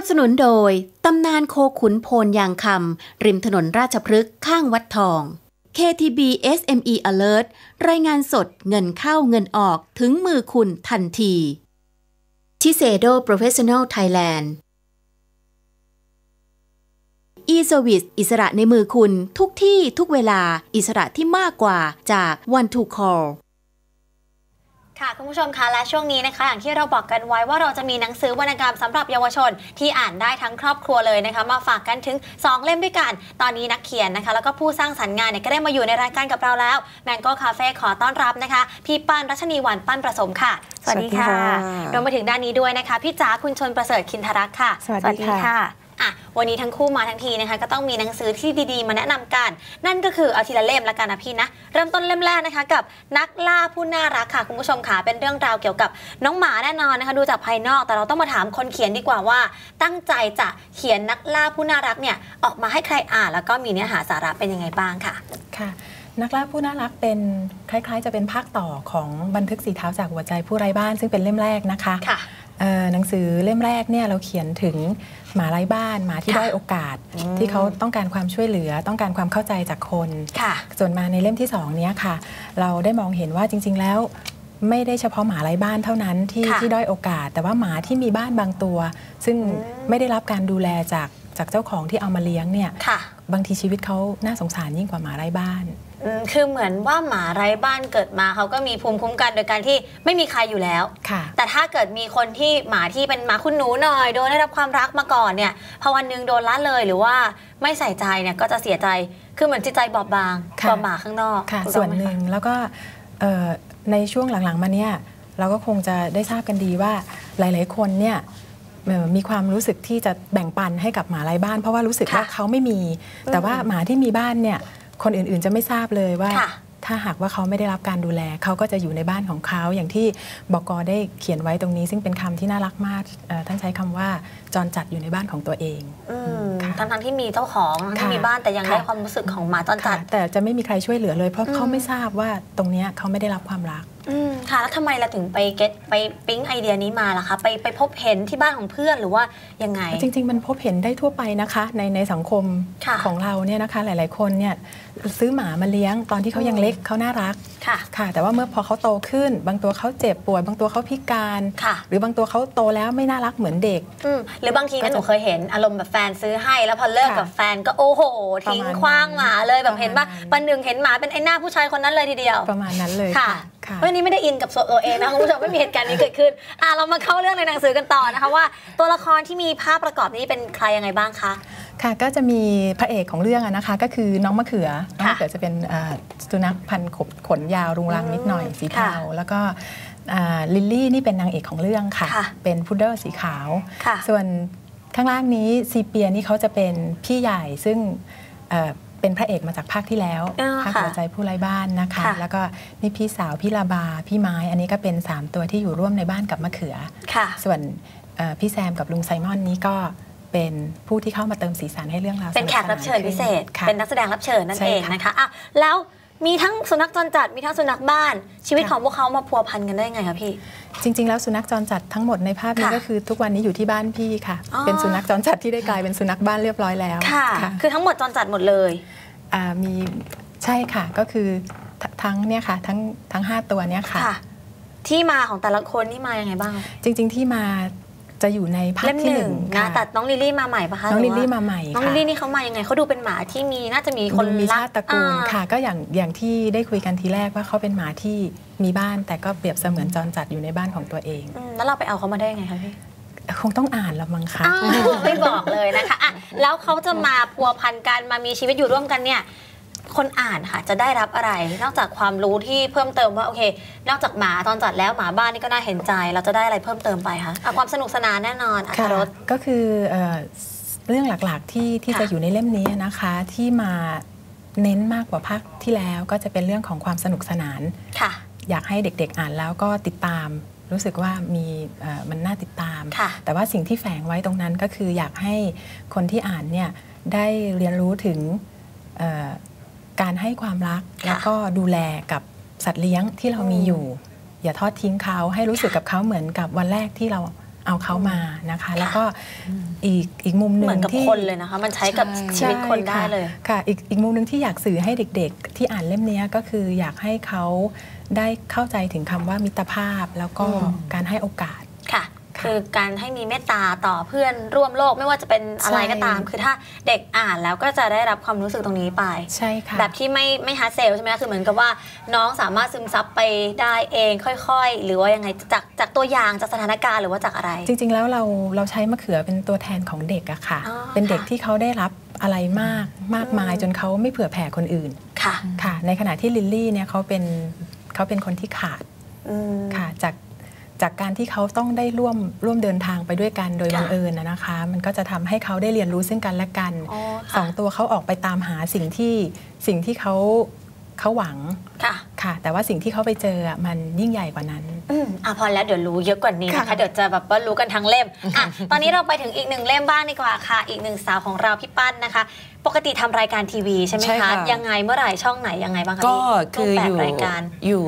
นับสนุนโดย ตำนานโคขุนโพนยางคำ ริมถนนราชพฤกษ์ข้างวัดทอง KTB SME Alert รายงานสดเงินเข้าเงินออกถึงมือคุณทันทีชิเซโด Professional Thailand e-service อิสระในมือคุณทุกที่ทุกเวลาอิสระที่มากกว่าจาก One to Call ค่ะคุณผู้ชมคะและช่วงนี้นะคะ อย่างที่เราบอกกันไว้ว่าเราจะมีหนังสือวรรณกรรมสำหรับเยาวชน ที่อ่านได้ทั้งครอบครัวเลยนะคะมาฝากกันถึง 2 เล่มด้วยกัน ตอนนี้นักเขียนนะคะ แล้วก็ผู้สร้างสรรค์งานเนี่ยก็ได้มาอยู่ในรายการกับเราแล้วแมงโก้คาเฟ่ขอต้อนรับนะคะ พี่ป้านรัชนีวันปั้นประสมค่ะสวัสดีค่ะ สวัสดีค่ะรวมไปถึงด้านนี้ด้วยนะคะ พี่จ๋าคุณชนประเสริฐคินทรักษ์ค่ะ สวัสดีค่ะอะ วันนี้ทั้งคู่มาทั้งทีนะคะ ก็ต้องมีหนังสือที่ดีๆ มาแนะนำกัน นั่นก็คือเอาทีละเล่มละกันนะพี่นะ เริ่มต้นเล่มแรกนะคะ กับนักล่าผู้น่ารักค่ะคุณผู้ชมค่ะเป็นเรื่องราวเกี่ยวกับน้องหมาแน่นอนนะคะ ดูจากภายนอกแต่เราต้องมาถามคนเขียนดีกว่าว่า ตั้งใจจะเขียนนักล่าผู้น่ารักเนี่ยออกมาให้ใครอ่านแล้วก็มีเนื้อหาสาระเป็นยังไงบ้างค่ะค่ะนักล่าผู้น่ารักเป็นคล้าย ๆ จะเป็นภาคต่อของบันทึกสีเท้าจากหัวใจผู้ไร้บ้านซึ่งเป็นเล่มแรกนะคะค่ะเอ่อ หนังสือเล่มแรกเนี่ยเราเขียนถึงหมาไร้บ้านหมาที่ค่ะด้อยโอกาสอืมที่เขาต้องการความช่วยเหลือต้องการความเข้าใจจากคนค่ะ ส่วนมาในเล่มที่สองเนี้ยค่ะ เราได้มองเห็นว่าจริง ๆ แล้วไม่ได้เฉพาะหมาไร้บ้านเท่านั้นที่ค่ะที่ด้อยโอกาส แต่ว่าหมาที่มีบ้านบางตัว ซึ่งอืมไม่ได้รับการดูแลจากจากเจ้าของที่เอามาเลี้ยงเนี่ยค่ะบางทีชีวิตเขาน่าสงสารยิ่งกว่าหมาไร้บ้านอืม คือเหมือนว่าหมาไร้บ้านเกิดมาเขาก็มีภูมิคุ้มกันโดยการที่ไม่มีใครอยู่แล้วค่ะแต่ถ้าเกิดมีคนที่หมาที่เป็นหมาคุณหนูหน่อย โดนได้รับความรักมาก่อนเนี่ยพอวันหนึงโดนละเลยหรือว่าไม่ใส่ใจเนี่ยก็จะเสียใจคือเหมือนจิตใจบอบบางค่ะกว่าหมาข้างนอกค่ะถูกส่ต้วอนงไมหนึ่งคะแล้วก็เอ่อในช่วงหลังๆมาเนี่ยเราก็คงจะได้ทราบกันดีว่าหลาย ๆ คนเนี่ยเอ่อมีความรู้สึกที่จะแบ่งปันให้กับหมาไร้บ้าน เพราะว่ารู้สึกว่าเขาไม่มี แต่ว่าหมาที่มีบ้านเนี่ย คนอื่นๆจะไม่ทราบเลยว่าค่ะถ้าหากว่าเขาไม่ได้รับการดูแล เขาก็จะอยู่ในบ้านของเขาอย่างที่บกได้เขียนไว้ตรงนี้ ซึ่งเป็นคำที่น่ารักมากเอ่อท่านใช้คำว่าจรจัดอยู่ในบ้านของตัวเองอืมค่ะทั้งทั้งๆที่มีเจ้าของทั้งที่ค่ะมีบ้านแต่ยังค่ะได้ความรู้สึกของหมาจรจัค่ะดแต่จะไม่มีใครช่วยเหลือเลย เพราะอืมเขาไม่ทราบว่าตรงเนี้ยเขาไม่ได้รับความรักอืม ค่ะแล้วทำไมเราถึงไปเก็ตไปปิ๊งไอเดียนี้มาล่ะคะ ไปไปพบเห็นที่บ้านของเพื่อนหรือว่ายังไง จริง ๆ มันพบเห็นได้ทั่วไปนะคะ ในในสังคมค่ะของเราเนี่ยนะคะ หลายๆ คนเนี่ยซื้อหมามาเลี้ยงตอนที่เขายังเล็กเขาน่ารักค่ะค่ะ แต่ว่าเมื่อพอเขาโตขึ้น บางตัวเขาเจ็บป่วย บางตัวเขาพิการค่ะหรือบางตัวเขาโตแล้วไม่น่ารักเหมือนเด็กอืมหรือบางทีก็นะจะหนูเคยเห็นอารมณ์แบบแฟนซื้อให้ แล้วพอเลิกค่ะกับแฟนก็โอ้โห ทิ้งประมาณคว้างหมาเลยแบบประมาณเห็นว่านั้นปันหนึ่งเห็นหมาเป็นไอ้หน้าผู้ชายคนนั้นเลยทีเดียว ประมาณนั้นเลยค่ะ ค่ะค่ะเฮ้ยนี่ไม่ได้อินกับตัวเองนะคุณผู้ชมไม่มีเหตุการณ์นี้เกิดขึ้นอะเรามาเข้าเรื่องในหนังสือกันต่อนะคะว่า ตัวละครที่มีภาพประกอบนี้เป็นใครยังไงบ้างคะค่ะก็จะมีพระเอกของเรื่องอะนะคะ ก็คือน้องมะเขือน้องมะเขือจะเป็นอ่าสุนัขพันธุ์ขบขนยาวรุงรังนิดหน่อยอืมสีเทาค่ะแล้วก็อ่าลิลลี่นี่เป็นนางเอกของเรื่องค่ะค่ะเป็นพุดเดิ้ลสีขาวค่ะส่วนข้างล่างนี้ซีเปียนี่เขาจะเป็นพี่ใหญ่ซึ่ง เอ่อเป็นพระเอกมาจากภาคที่แล้วอ่าภาคค่ะหัวใจผู้ไร้บ้านนะคะค่ะแล้วก็นี่พี่สาวพี่ลาบาพี่ไม้ อันนี้ก็เป็น 3 ตัวที่อยู่ร่วมในบ้านกับมะเขือค่ะส่วนเอ่อพี่แซมกับลุงไซมอนนี้ก็เป็นผู้ที่เข้ามาเติมสีสันให้เรื่องราวเป็นแขกรับเชิญพิเศษค่ะเป็นนักแสดงรับเชิญนั่นใช่เองค่ะนะคะอะแล้ว มีทั้งสุนัขจรจัดมีทั้งสุนัขบ้าน ชีวิตค่ะของพวกเขามาพัวพันกันได้ไงคะพี่ จริง ๆ แล้วสุนัขจรจัดทั้งหมดในภาพนี้ค่ะก็คือทุกวันนี้อยู่ที่บ้านพี่ค่ะอ๋อเป็นสุนัขจรจัดที่ได้กลายเป็นสุนัขบ้านเรียบร้อยแล้วค่ะ คือทั้งหมดจรจัดหมดเลยามีใช่ค่ะก็คือททั้งเนี่ยค่ะทั้งทั้ง5ตัวเนี่ยค่ะค่ะ ที่มาของแต่ละคนนี่มายังไงบ้าง จริง ๆ ที่มา จะอยู่ในภาคเล่มที่หหนึ่นึ่งงนะค่ะแต่น้องลิลลี่มาใหม่ปะคะน้องหรืลิลว่าลี่มาใหม่น้องค่ะลิลลี่นี่เขามายังไงเขาดูเป็นหมาที่มีน่าจะมีคนมีรัชาติตระกูลอ่าค่ะ ก็อย่างอย่างที่ได้คุยกันทีแรกว่าเขาเป็นหมาที่มีบ้าน แต่ก็เปรียบเสมือนจรจัดอยู่ในบ้านของตัวเองอืมแล้วเราไปเอาเขามาได้ยังไงคะพี่คงต้องอ่านละมั้งคะอ้าวไม่บอกเลยนะคะอะแล้วเขาจะมาพัวพันกันมามีชีวิตอยู่ร่วมกันเนี่ย คนอ่านค่ะจะได้รับอะไร นอกจากความรู้ที่เพิ่มเติมว่าโอเค นอกจากหมาตอนจัดแล้วหมาบ้านนี่ก็น่าเห็นใจ เราจะได้อะไรเพิ่มเติมไปคะอะความสนุกสนานแน่นอนอัตค่ะรสก็คือเอ่อเรื่องหลักๆที่ที่ค่ะจะอยู่ในเล่มนี้นะคะที่มาเน้นมากกว่าภาคที่แล้วก็จะเป็นเรื่องของความสนุกสนานค่ะ อยากให้เด็กๆอ่านแล้วก็ติดตาม รู้สึกว่ามีเอ่อมันน่าติดตามค่ะแต่ว่าสิ่งที่แฝงไว้ตรงนั้นก็คืออยากให้คนที่อ่านเนี่ยได้เรียนรู้ถึงเอ่อ การให้ความรักค่ะแล้วก็ดูแลกับสัตว์เลี้ยงที่เรามีอยู่ อย่าทอดทิ้งเขาให้รู้สึกกับเขาเหมือนกับวันแรกที่เราเอาเขามานะคะ แล้วก็อีกอีกมุมหนึ่เหงมือนกับที่คนเลยนะคะ มันใช้กับใช่ชีวิตคนได้ใช่ะเลยค่ะอีกอีกมุมหนึ่งที่อยากสื่อให้เด็กๆ ที่อ่านเล่มนี้ก็คืออยากให้เขาได้เข้าใจถึงคำว่ามิตรภาพแล้วก็อืมการให้โอกาส ค่ะค่ะคือการให้มีเมตตาต่อเพื่อนร่วมโลกไม่ว่าจะเป็นอะไรก็ตามใช่คือถ้าเด็กอ่านแล้วก็จะได้รับความรู้สึกตรงนี้ไป ใช่ค่ะ แบบที่ไม่ไม่ฮาร์ดเซลใช่ไหมคะคือเหมือนกับว่าน้องสามารถซึมซับไปได้เองค่อยๆ หรือว่ายังไงจากจากตัวอย่างจากสถานการณ์หรือว่าจากอะไร จริง ๆ แล้วเราเราใช้มะเขือเป็นตัวแทนของเด็กอะค่ะอ๋อเป็นเด็กค่ะที่เขาได้รับอะไรมากมากมายอืมจนเขาไม่เผื่อแผ่คนอื่นค่ะค่ะ ในขณะที่ลิลลี่เนี่ยเขาเป็นเขาเป็นคนที่ขาดอืมค่ะจาก จากการที่เขาต้องได้ร่วมร่วมเดินทางไปด้วยกันโดยค่ะบังเอิญนะนะคะ มันก็จะทำให้เขาได้เรียนรู้ซึ่งกันและกันอ๋อสค่ะองตัวเขาออกไปตามหาสิ่งที่สิ่งที่เขาเขาหวัง ค่ะค่ะ แต่ว่าสิ่งที่เขาไปเจออะมันยิ่งใหญ่กว่านั้นอืมอะพอแล้วเดี๋ยวรู้เยอะกว่านี้นะคะค่ะเดี๋ยวจะแบบว่ารู้กันทั้งเล่มอะตอนนี้เราไปถึงอีกหนึ่งเล่มบ้างดีกว่าค่ะ อีกหนึ่งสาวของเราพี่ปั้นนะคะ ปกติทำรายการทีวีใช่ไหมใช่คะค่ะยังไงเมื่อไหร่ช่องไหนยังไงบ้างคะก็พี่คือรูปแบบอยู่รายการอยู่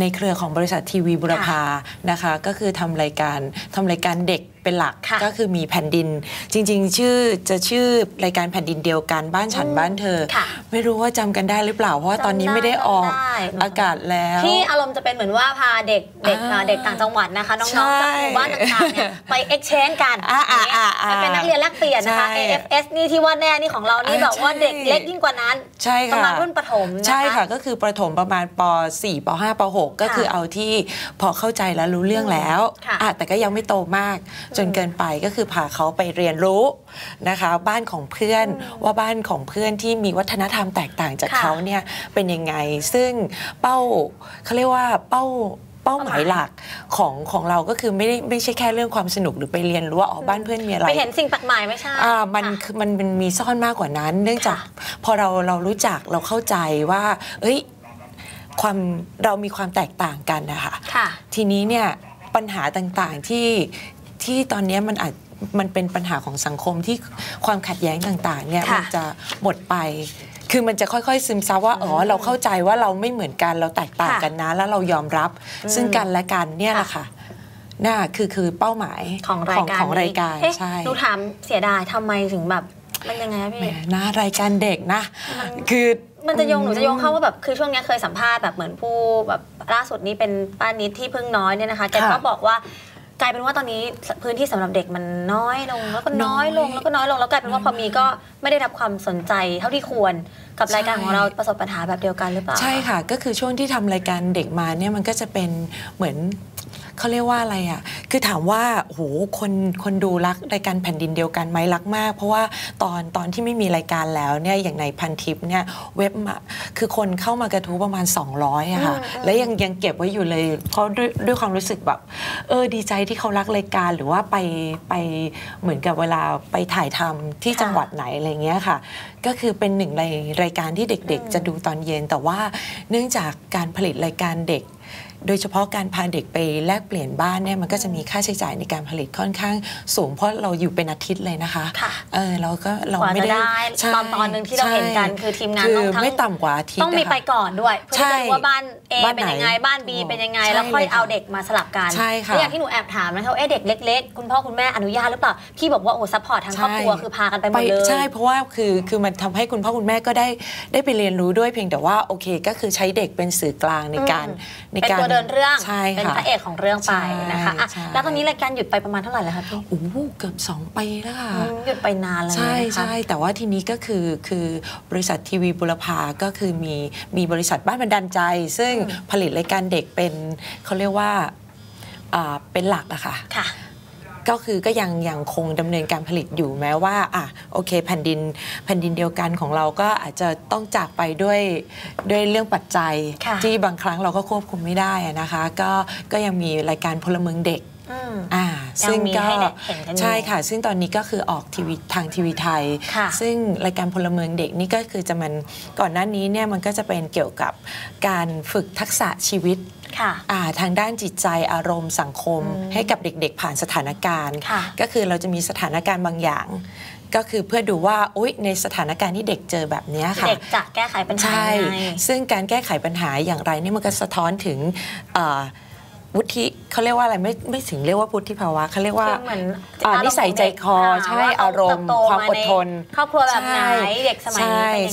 ในเครือของบริษัททีวีบุรพานะคะ ก็คือทำรายการทำรายการเด็กเป็นหลักค่ะก็คือมีแผ่นดิน จริง ๆ ชื่อจะชื่อรายการแผ่นดินเดียวกันบ้านฉันอืมบ้านเธอค่ะไม่รู้ว่าจำกันได้หรือเปล่าเพราะว่าตอนนี้ไม่ได้ออกจำได้อากาศแล้ว ที่อารมณ์จะเป็นเหมือนว่าพาเด็กเด็กอ่าอ่าเด็กต่างจังหวัดนะคะ น้ใช่องๆจากหมู่บ้านต่างๆเนี่ยไป exchange กันอ่าอ่าอ่าอ่าไปเป็นนักเรียนแลกเปลี่ยนนะคะใช่ AFS นี่ที่ว่าแน่นี่ของเรานี่อ่าแบบว่าใช่เด็กเล็กยิ่งกว่านั้น ใช่ประค่ะมาณรุ่นประถมนะคะใช่ค่ะก็คือประถมประมาณป .4 ป .5 ป .6 ก็คือเอาที่พอเข้าใจแล้วรู้เรื่องแล้วค่ะอะแต่ก็ยังไม่โตมากจนเกินไปก็คือพาเขาไปเรียนรู้นะคะบ้านของเพื่อนว่าบ้านของเพื่อนที่มีวัฒนธรรมแตกต่างจากค่ะเขาเนี่ยเป็นยังไง ซึ่งเป้าเขาเรียกว่าเป้าเป้าหมายหลักของของเราก็คือไม่ได้ไม่ใช่แค่เรื่องความสนุกหรือไปเรียนรู้ว่าอ๋อบ้านเพื่อนมีอะไรไปเห็นสิ่งแปลกใหม่ไม่ใช่อ่ามันค่ะคือมันมันมีซ่อนมากกว่านั้น เนื่องจากค่ะพอเราเรารู้จักเราเข้าใจว่า เอ้ยความเรามีความแตกต่างกันนะคะค่ะทีนี้เนี่ยปัญหาต่างๆที่ที่ตอนเนี้ยมันอาจมันเป็นปัญหาของสังคมที่ความขัดแย้งต่างๆเนี่ยค่ะมันจะหมดไป คือมันจะค่อยๆ ซึมซับว่า อ๋อ เราเข้าใจว่าเราไม่เหมือนกัน เราแตกต่างค่ะกันนะ แล้วเรายอมรับ ซึ่งกันและกันเนี่ยแหละค่ะน่าคือคือเป้าหมายของรายการของรายการเอ๊ะใช่หนูถามเสียดายทำไมถึงแบบมันยังไงคะแหมพี่นะรายการเด็กนะ คือมันจะโยงหนูจะโยงเข้าว่าแบบคือช่วงเนี้ยเคยสัมภาษณ์แบบเหมือนผู้แบบล่าสุดนี้เป็นป้านิดที่เพิ่งน้อยเนี่ยนะคะแกก็ค่ะบอกว่า กลายเป็นว่าตอนนี้พื้นที่สำหรับเด็กมันน้อยลงแล้วก็น้อยลงน้อยแล้วก็น้อยลงแล้วกลายเป็นว่าพอมีก็ไม่ได้รับความสนใจเท่าที่ควรกับรายการใช่ของเราประสบปัญหาแบบเดียวกันหรือเปล่า ใช่ค่ะ ก็คือช่วงที่ทำรายการเด็กมาเนี่ยมันก็จะเป็นเหมือน เขาเรียกว่าอะไรอะ คือถามว่าโอ้โหคนคนดูรักรายการแผ่นดินเดียวกันไหมรักมาก เพราะว่าตอนตอนที่ไม่มีรายการแล้วเนี่ยอย่างในพันทิปเนี่ยเว็บมาคือคนเข้ามากระทู้ประมาณ 200อะค่ะอืมอืมและยังยังเก็บไว้อยู่เลยเพราะด้วยด้วยความรู้สึกแบบเออดีใจที่เขารักรายการหรือว่าไปไปเหมือนกับเวลาไปถ่ายทำที่ค่ะจังหวัดไหนอะไรเงี้ยค่ะ ก็คือเป็นหนึ่งในรายการที่เด็กๆ จะดูตอนเย็นแต่ว่าเนื่องจากการผลิตรายการเด็ก โดยเฉพาะการพาเด็กไปแลกเปลี่ยนบ้านเนี่ยมันก็จะมีค่าใช้จ่ายในการผลิตค่อนข้างสูง เพราะเราอยู่เป็นอาทิตย์เลยนะคะค่ะเออเราก็เรากว่าไม่จะได้ได้ใช่ตอนตอนหนึ่งที่เราเห็นกันใช่คือทีมงานคือต้องทั้งไม่ต่ำกว่าอาทิตย์ต้องมีะค่ะไปก่อนด้วย เพื่อใช่ที่จะรู้ว่าบ้าน A บ้านเป็นยังไงไหนบ้าน B เป็นยังไงใช่แล้วค่อยเลยค่ะเอาเด็กมาสลับกันใช่ค่ะแล้วอย่างที่หนูแอบถามนะคะว่าเอ๊ะเด็กเล็กๆ คุณพ่อคุณแม่อนุญาตหรือเปล่าพี่บอกว่าโอ้ซัพพอร์ตทั้งครอบครัวใช่คือพากันไปหมดเลยใช่เพราะว่าคือคือมันทำให้คุณพ่อคุณแม่ก็ได้ได้ไปเรียนรู้ด้วยเพียงแต่ว่าโอเคก็คือใช้เด็กเป็นสื่อกลางในการอืมในเป็นการตัวเดินเรื่องใช่เป็นค่ะพระเอกของเรื่องไปนะคะอะใช่แล้วตอนนี้รายการหยุดไปประมาณเท่าไหร่แล้วคะพี่โอ้โหเกือบสองปีแล้วค่ะอืมหยุดไปนานแล้วใช่นะคะใช่แต่ว่าทีนี้ก็คือคือบริษัททีวีบุรพาก็คือมีมีบริษัทบ้านบันดาลใจ ซึ่งผลิตรายการเด็กเป็นเขาเรียกว่าอ่าเป็นหลักอะค่ะค่ะ ก็คือก็ยังยังคงดำเนินการผลิตอยู่แม้ว่าอะโอเคแผ่นดินแผ่นดินเดียวกันของเราก็อาจจะต้องจากไปด้วยด้วยเรื่องปัจจัยค่ะที่บางครั้งเราก็ควบคุมไม่ได้อะนะคะ ก็ก็ยังมีรายการพลเมืองเด็กอืมอ่ายัง ซึ่งมีก็ให้ได้เห็นกันอยู่ใช่ค่ะ ซึ่งตอนนี้ก็คือออกทีวีทางทีวีไทยค่ะซึ่งรายการพลเมืองเด็กนี่ก็คือจะมันก่อนหน้านี้เนี่ยมันก็จะเป็นเกี่ยวกับการฝึกทักษะชีวิตค่ะอ่าทางด้านจิตใจอารมณ์สังคมอืมให้กับเด็กๆผ่านสถานการณ์ค่ะก็คือเราจะมีสถานการณ์บางอย่างก็คือเพื่อดูว่าอุ๊ยในสถานการณ์ที่เด็กเจอแบบเนี้ยค่ะ เด็กจะแก้ไขปัญหาใช่ยังไงซึ่งการแก้ไขปัญหาอย่างไรเนี่ยมันก็สะท้อนถึงเอ่อ วุฒิเขาเรียกว่าอะไรไม่ไม่ถึงเรียกว่าวุฒิภาวะเขาเรียกว่าคือเหมือนอ่าอารมณ์นิสัยใจคอของเด็กใช่ว่าเขาอารมณ์เติบโตความมาอดในทนครอบครัวแบบไหนใช่เด็กสมัยนี้